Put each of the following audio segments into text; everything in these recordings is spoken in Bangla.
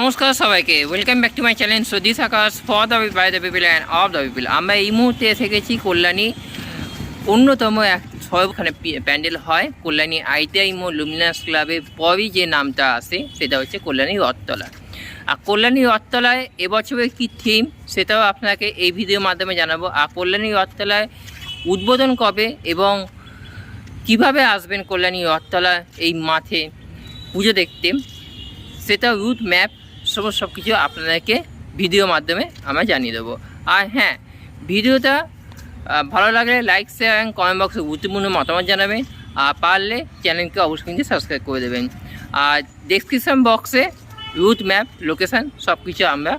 নমস্কার সবাইকে। Welcome back to my channel so this Akash for the by the people and of the people আমরা এই মুহূর্তে এসে গেছি কল্যাণী অন্যতম এক সবখানে প্যান্ডেল হয়, কল্যাণী আইটিআই মো লুমিনাস ক্লাবে পরই যে নামটা আসে, সেটা হচ্ছে কল্যাণী রথতলা। আর কল্যাণী রথতলায় এবছরের কি থিম সেটাও আপনাকে এই ভিডিওর মাধ্যমে জানাব। আর কল্যাণী রথতলায় উদ্বোধন কবে এবং কীভাবে আসবেন কল্যাণী রথতলা এই মাঠে পুজো দেখতে সেটা রুট ম্যাপ সব সব কিছু আপনাদেরকে ভিডিও মাধ্যমে আমরা জানিয়ে দেবো। আর হ্যাঁ ভিডিওটা ভালো লাগলে লাইক শেয়ার এবং কমেন্ট বক্সে গুরুত্বপূর্ণ মতামত জানাবেন আর পারলে চ্যানেলকে অবশ্যই কিন্তু সাবস্ক্রাইব করে দেবেন। আর ডেসক্রিপশান বক্সে রুট ম্যাপ লোকেশান সব কিছু আমরা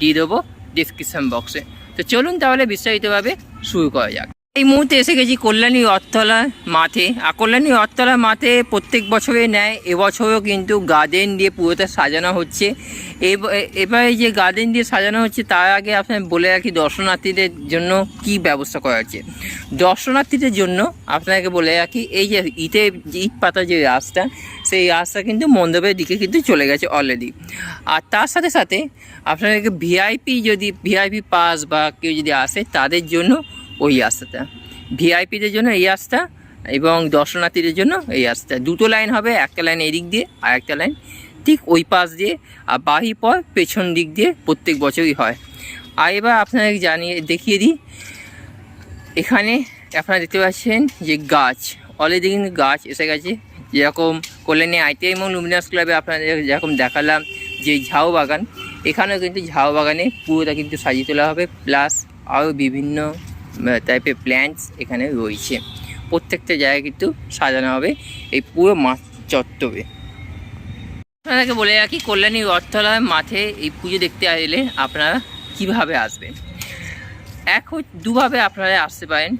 দিয়ে দেবো ডেসক্রিপশান বক্সে তো চলুন তাহলে বিস্তারিতভাবে শুরু করা যাক। এই মুহূর্তে এসে গেছি কল্যাণী রথতলা মাঠে। আর কল্যাণী রথতলা মাঠে প্রত্যেক বছরে নেয়, এবছরও কিন্তু গার্ডেন দিয়ে পুরোটা সাজানো হচ্ছে। এবারে যে গার্ডেন দিয়ে সাজানো হচ্ছে, তার আগে আপনার বলে রাখি দর্শনার্থীদের জন্য কি ব্যবস্থা করা হচ্ছে। দর্শনার্থীদের জন্য আপনাকে বলে রাখি, এই যে ইটে, ইট পাতা যে রাস্তা, সেই রাস্তা কিন্তু মণ্ডপের দিকে কিন্তু চলে গেছে অলরেডি আর তার সাথে সাথে আপনাদেরকে ভিআইপি যদি ভিআইপি পাস বা কেউ যদি আসে, তাদের জন্য ওই রাস্তাটা ভিআইপিদের জন্য এই রাস্তা এবং দর্শনার্থীদের জন্য এই রাস্তা দুটো লাইন হবে, একটা লাইন এদিক দিয়ে আর একটা লাইন ঠিক ওই পাশ দিয়ে আর বাহি পর পেছন দিক দিয়ে প্রত্যেক বছরই হয়। আর এবার আপনাদের জানিয়ে, দেখিয়ে দিই। এখানে আপনারা দেখতে পাচ্ছেন যে গাছ অলরেডি কিন্তু গাছ এসে গেছে। যেরকম কল্যাণী আইটিআই এবং লুমিনাস ক্লাবে আপনাদের যেরকম দেখালাম যে ঝাউ বাগান, এখানেও কিন্তু ঝাউ বাগানে পুরোটা কিন্তু সাজিয়ে তোলা হবে। প্লাস আরও বিভিন্ন টাইপের প্ল্যান্টস এখানে রয়েছে। প্রত্যেকটা জায়গায় কিন্তু সাজানো হবে এই পুরো মাঠ চত্বরে। আপনাদেরকে বলে রাখি, কল্যাণী রথতলার মাঠে এই পুজো দেখতে এলে আপনারা কীভাবে আসবেন? এক হচ্ছে দুভাবে আপনারা আসতে পারেন।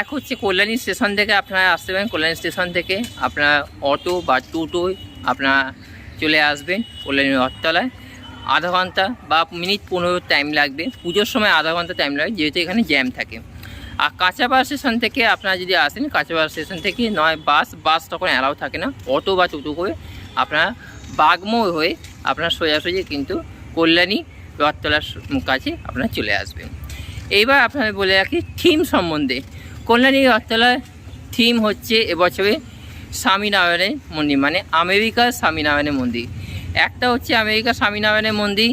এক হচ্ছে কল্যাণী স্টেশন থেকে আপনারা আসতে পারেন। কল্যাণী স্টেশন থেকে আপনারা অটো বা টোটোয় আপনারা চলে আসবেন কল্যাণী রথতলায়। আধা ঘণ্টা বা মিনিট পনেরো টাইম লাগবে। পুজোর সময় আধা ঘণ্টা টাইম লাগে যেহেতু এখানে জ্যাম থাকে। আর কাঁচাপাড়া স্টেশন থেকে আপনারা যদি আসেন কাঁচাপাড়া স্টেশন থেকে নয়, বাস বাস তখন অ্যালাউ থাকে না। অটো বা টোটো করে আপনারা বাগমোড় হয়ে আপনার সোজাসুজি কিন্তু কল্যাণী রথতলার কাছে আপনারা চলে আসবেন। এইবার আপনাদের বলে রাখি থিম সম্বন্ধে। কল্যাণী রথতলার থিম হচ্ছে এবছরে স্বামীনারায়ণের মন্দির মানে আমেরিকার স্বামীনারায়ণের মন্দির। একটা হচ্ছে আমেরিকা স্বামীনারায়ণের মন্দির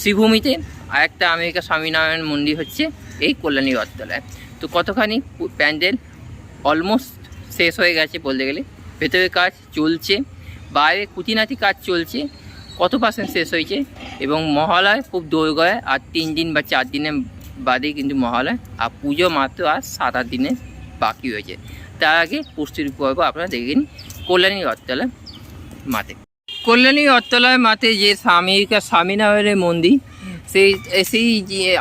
শ্রীভূমিতে, আর একটা আমেরিকা স্বামীনারায়ণ মন্দির হচ্ছে এই কল্যাণী রথতলায়। তো কতখানি প্যান্ডেল অলমোস্ট শেষ হয়ে গেছে বলতে গেলে। ভেতরের কাজ চলছে, বাইরে কুটিনাটি কাজ চলছে, কত পার্সেন্ট শেষ হয়েছে? এবং মহালয় খুব দোরগয়, আর তিন দিন বা চার দিনের বাদেই কিন্তু মহালয়, আর পুজো মাত্র আর সাত আট দিনের বাকি রয়েছে। তার আগে প্রস্তুতি পর্ব আপনারা দেখে নিন কল্যাণী রথতলা মাঠে। কল্যাণী রথতলার মাঠে যে স্বামীকা স্বামীনারায়ণের মন্দির, সেই সেই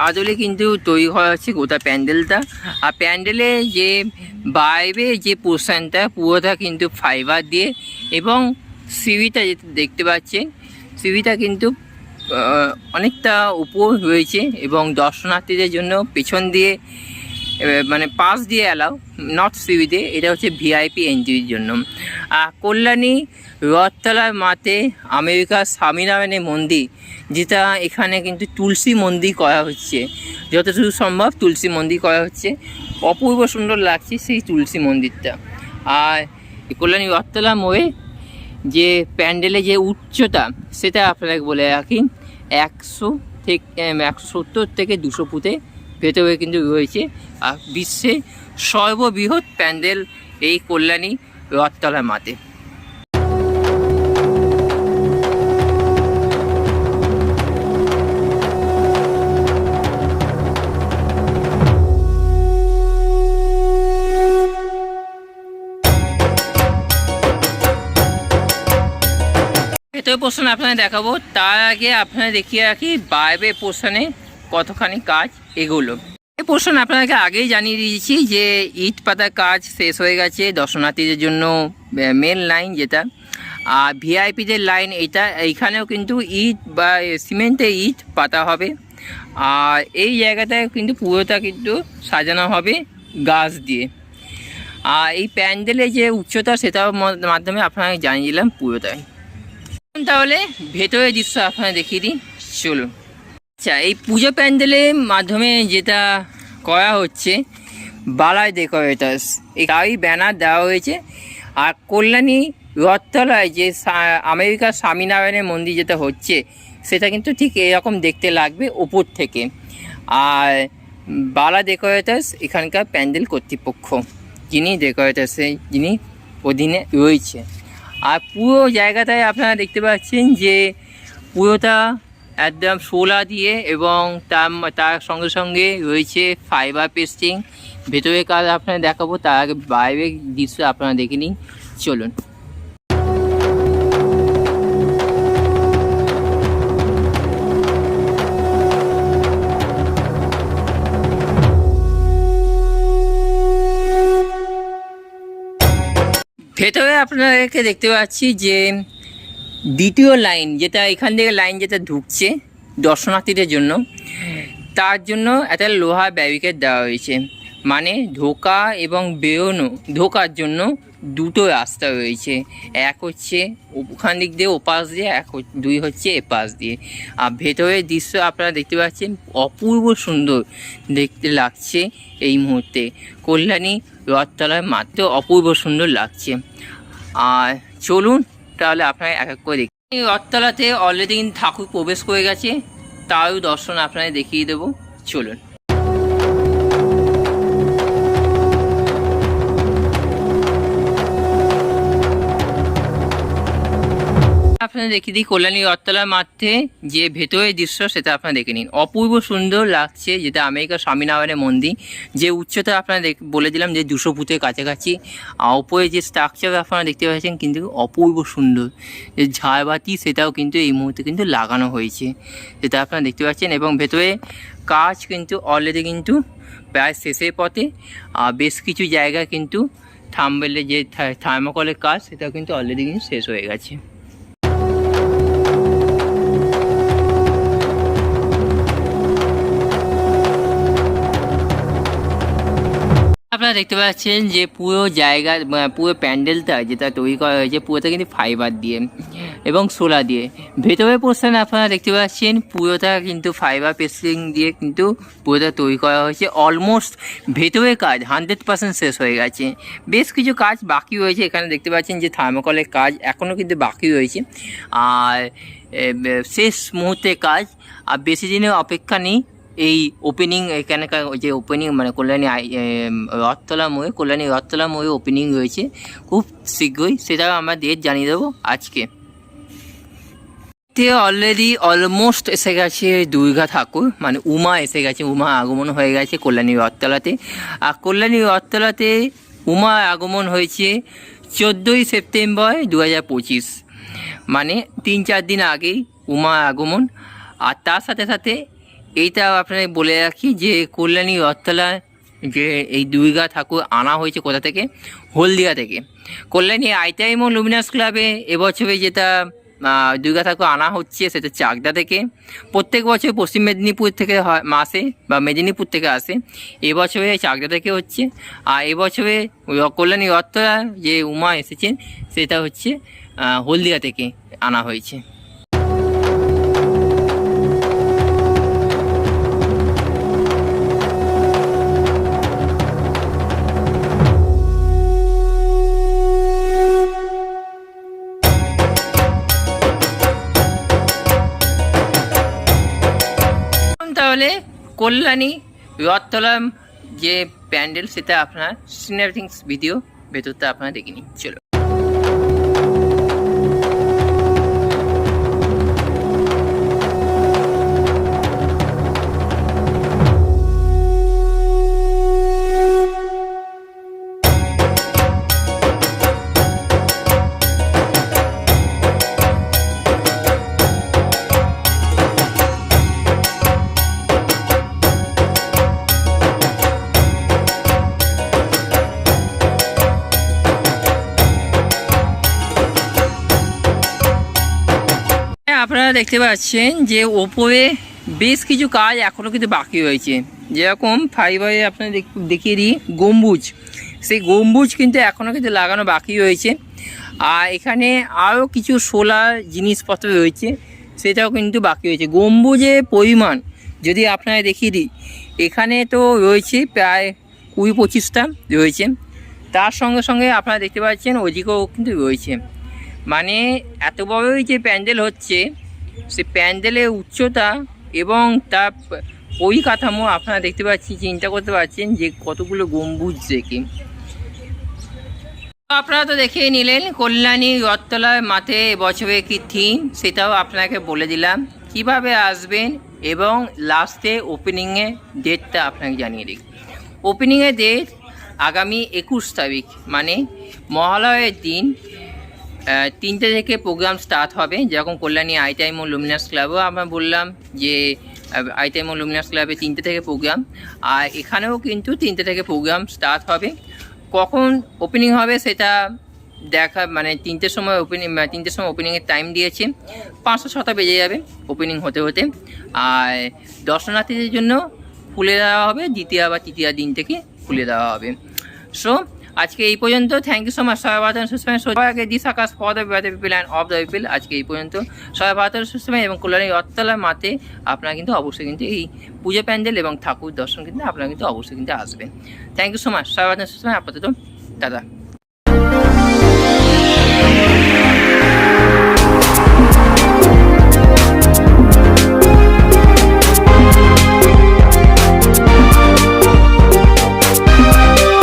আদলে কিন্তু তৈরি করা হচ্ছে গোটা প্যান্ডেলটা। আর প্যান্ডেলে যে বাইরে যে পোর্শনটা, পুরোটা কিন্তু ফাইবার দিয়ে এবং সিঁড়িটা যেটা দেখতে পাচ্ছেন, সিঁড়িটা কিন্তু অনেকটা উপর রয়েছে এবং দর্শনার্থীদের জন্য পেছন দিয়ে মানে পাশ দিয়ে অ্যালাউ নট সিভিতে এটা হচ্ছে ভিআইপি এন্ট্রির জন্য। আর কল্যাণী রথতলার মাতে আমেরিকার স্বামীনারায়ণের মন্দির, যেটা এখানে কিন্তু তুলসী মন্দির করা হচ্ছে। যতটুকু সম্ভব তুলসী মন্দির করা হচ্ছে। অপূর্ব সুন্দর লাগছে সেই তুলসী মন্দিরটা। আর কল্যাণী রথতলা মোড়ে যে প্যান্ডেলে যে উচ্চতা, সেটা আপনাকে বলে রাখি, একশো থেকে একশো সত্তর থেকে দুশো ফুটে ভেতরে কিন্তু রয়েছে। আর বিশ্বে সর্ববৃহৎ প্যান্ডেল এই কল্যাণী রথতলা মাঠে। ভেতরে পোর্শন আপনাদের দেখাবো। তার আগে আপনাদের দেখিয়ে রাখি বাইরে পোর্শনে কতখানি কাজ এগুলো। এই পোর্শন আপনাদেরকে আগেই জানিয়ে দিয়েছি যে ইট পাতার কাজ শেষ হয়ে গেছে, দর্শনার্থীদের জন্য মেন লাইন যেটা। আর ভিআইপিদের লাইন এটা, এইখানেও কিন্তু ইট বা সিমেন্টে ইট পাতা হবে। আর এই জায়গাটায় কিন্তু পুরোটা কিন্তু সাজানো হবে গাছ দিয়ে। আর এই প্যান্ডেলের যে উচ্চতা সেটার মাধ্যমে আপনাকে জানিয়ে দিলাম পুরোটাই। তাহলে ভেতরের দৃশ্য আপনারা দেখিয়ে দিই, চলুন। আচ্ছা এই পুজো প্যান্ডেলের মাধ্যমে যেটা করা হচ্ছে, বালাই ডেকোরেটার্স গাড়ি ব্যানার দেওয়া হয়েছে। আর কল্যাণী রথতলায় যে আমেরিকার স্বামীনারায়ণের মন্দির যেটা হচ্ছে, সেটা কিন্তু ঠিক এরকম দেখতে লাগবে ওপর থেকে। আর বালা ডেকোরেটার্স এখানকার প্যান্ডেল কর্তৃপক্ষ, যিনি ডেকোরেটার্সে, যিনি অধীনে রয়েছে। আর পুরো জায়গাটায় আপনারা দেখতে পাচ্ছেন যে পুরোটা একদম শোলা দিয়ে এবং তার তার সঙ্গে সঙ্গে রয়েছে ফাইবার পেস্টিং ভেতরে কাজ আপনারা দেখাবো, তার আগে বাইরের দৃশ্য আপনারা দেখে নিন। চলুন। ভেতরে আপনাদেরকে দেখতে পাচ্ছি যে দ্বিতীয় লাইন যেটা এখান থেকে লাইন যেটা ঢুকছে দর্শনার্থীদের জন্য, তার জন্য একটা লোহা ব্যারিকেড দেওয়া হয়েছে। মানে ঢোকা এবং বেরোনো ঢোকার জন্য দুটো রাস্তা রয়েছে। এক হচ্ছে ওখান দিক দিয়ে ওপাশ দিয়ে, এক দুই হচ্ছে এপাশ দিয়ে। আর ভেতরের দৃশ্য আপনারা দেখতে পাচ্ছেন, অপূর্ব সুন্দর দেখতে লাগছে এই মুহূর্তে। কল্যাণী রথতলায় মাত্র অপূর্ব সুন্দর লাগছে। আর চলুন তাহলে আপনারা এক এক করে দেখি। এই অলরেডি কিন্তু ঠাকুর প্রবেশ করে গেছে, তাও দর্শন আপনাদের দেখিয়ে দেবো। চলুন। আপনারা দেখিয়ে দিই, কল্যাণী রথতলার মাঠে যে ভেতরের দৃশ্য, সেটা আপনারা দেখে নিন। অপূর্ব সুন্দর লাগছে যেটা আমেরিকার স্বামীনারায়ণের মন্দির। যে উচ্চতা আপনারা দেখ- বলে দিলাম যে দুশো ফুটের কাছাকাছি। ওপরে যে স্ট্রাকচার আপনারা দেখতে পাচ্ছেন কিন্তু অপূর্ব সুন্দর। যে ঝাড়বাতি, সেটাও কিন্তু এই মুহূর্তে কিন্তু লাগানো হয়েছে। যেটা আপনারা দেখতে পাচ্ছেন এবং ভেতরে কাজ কিন্তু অলরেডি কিন্তু প্রায় শেষের পথে। আর বেশ কিছু জায়গা কিন্তু থামবেলের যে থার্মোকলের কাজ, সেটাও কিন্তু অলরেডি কিন্তু শেষ হয়ে গেছে। আপনারা দেখতে পাচ্ছেন যে পুরো জায়গা পুরো প্যান্ডেলটা যেটা তৈরি করা হয়েছে, পুরোটা কিন্তু ফাইবার দিয়ে এবং সোলা দিয়ে। ভেতরের পোর্শনে আপনারা দেখতে পাচ্ছেন, পুরোটা কিন্তু ফাইবার পেস্টিং দিয়ে কিন্তু পুরোটা তৈরি করা হয়েছে। অলমোস্ট ভেতরের কাজ হান্ড্রেড পার্সেন্ট শেষ হয়ে গেছে। বেশ কিছু কাজ বাকি রয়েছে। এখানে দেখতে পাচ্ছেন যে থার্মোকলের কাজ এখনও কিন্তু বাকি রয়েছে। আর শেষ মুহূর্তে কাজ, আর বেশি দিনের অপেক্ষা নেই। এই ওপেনিং এখানকার যে ওপেনিং মানে কল্যাণী রথতলা মোড়ে কল্যাণী রথতলা মোড়ে ওপেনিং রয়েছে। খুব শীঘ্রই সেটাও আমরা ডেট জানিয়ে দেবো আজকে। অলরেডি অলমোস্ট এসে গেছে দুর্গা ঠাকুর মানে উমা এসে গেছে, উমা আগমন হয়ে গেছে কল্যাণী রথতলাতে। আর কল্যাণী রথতলাতে উমা আগমন হয়েছে চোদ্দোই সেপ্টেম্বর দু হাজার পঁচিশ। মানে তিন চার দিন আগেই উমা আগমন। আর তার সাথে সাথে এইটাও আপনাকে বলে রাখি যে কল্যাণী রথতলা যে এই দুর্গা ঠাকুর আনা হয়েছে কোথা থেকে? হলদিয়া থেকে। কল্যাণী আইটাইমো লুমিনাস ক্লাবে এবছরে যেটা দুর্গা ঠাকুর আনা হচ্ছে সেটা চাকদা থেকে। প্রত্যেক বছর পশ্চিম মেদিনীপুর থেকে মাসে বা মেদিনীপুর থেকে আসে। এবছরে চাকদা থেকে হচ্ছে। আর এবছরে কল্যাণী রথতলা যে উমা এসেছেন, সেটা হচ্ছে হলদিয়া থেকে আনা হয়েছে। তাহলে কল্যাণী রথতলার যে প্যান্ডেল সেটা আপনার সিনারিংস ভিডিও ভেতরটা আপনারা দেখে চলো। আপনারা দেখতে পাচ্ছেন যে ওপরে বেশ কিছু কাজ এখনও কিন্তু বাকি রয়েছে। যেরকম ফাইবারে আপনারা দেখ- দেখিয়ে দিই, গম্বুজ। সেই গম্বুজ কিন্তু এখনও কিন্তু লাগানো বাকি রয়েছে। আর এখানে আরও কিছু সোলার জিনিসপত্র রয়েছে, সেটাও কিন্তু বাকি রয়েছে। গম্বুজের পরিমাণ যদি আপনারা দেখিয়ে দিই, এখানে তো রয়েছে প্রায় কুড়ি পঁচিশটা রয়েছে। তার সঙ্গে সঙ্গে আপনারা দেখতে পাচ্ছেন ওদিকেও কিন্তু রয়েছে। মানে এত বড়ই যে প্যান্ডেল হচ্ছে সে প্যান্ডেলের উচ্চতা এবং তার পরিকাঠামো আপনারা দেখতে পাচ্ছি, চিন্তা করতে পারছেন যে কতগুলো গম্বুজ দেখে। আপনারা তো দেখেই নিলেন, কল্যাণী রথতলার মাঠে এবছরে কি থিম সেটাও আপনাকে বলে দিলাম। কীভাবে আসবেন এবং লাস্টে ওপেনিংয়ে ডেটটা আপনাকে জানিয়ে দিই। ওপেনিংয়ের ডেট আগামী একুশ তারিখ মানে মহালয়ের দিন তিনটে থেকে প্রোগ্রাম স্টার্ট হবে। যেরকম কল্যাণী আইটাইম ও লুমিনাস ক্লাবও আমরা বললাম যে আইটাইম ও লুমিনাস ক্লাবে তিনটে থেকে প্রোগ্রাম আর এখানেও কিন্তু তিনটে থেকে প্রোগ্রাম স্টার্ট হবে। কখন ওপেনিং হবে সেটা দেখা মানে তিনটের সময় ওপেনিং তিনটের সময় ওপেনিংয়ের টাইম দিয়েছে। পাঁচশো ছটা বেজে যাবে ওপেনিং হতে হতে। আর দর্শনার্থীদের জন্য খুলে দেওয়া হবে, দ্বিতীয় বা তৃতীয় দিন থেকে খুলে দেওয়া হবে। সো আজকে এই পর্যন্ত। থ্যাংক ইউ সো মাচ সবাই ভারতের সুস্থ সবাইকে this Akash for the people and of the people আজকে এই পর্যন্ত। সবাই ভারতের সুস্থ এবং কল্যাণী অত্তলার মাতে আপনারা কিন্তু অবশ্যই কিন্তু এই পুজো প্যান্ডেল এবং ঠাকুর দর্শন কিন্তু আপনারা কিন্তু অবশ্যই কিন্তু আসবেন। থ্যাংক ইউ সো মাচ সবাই ভারতের সুস্থ আপাতত দাদা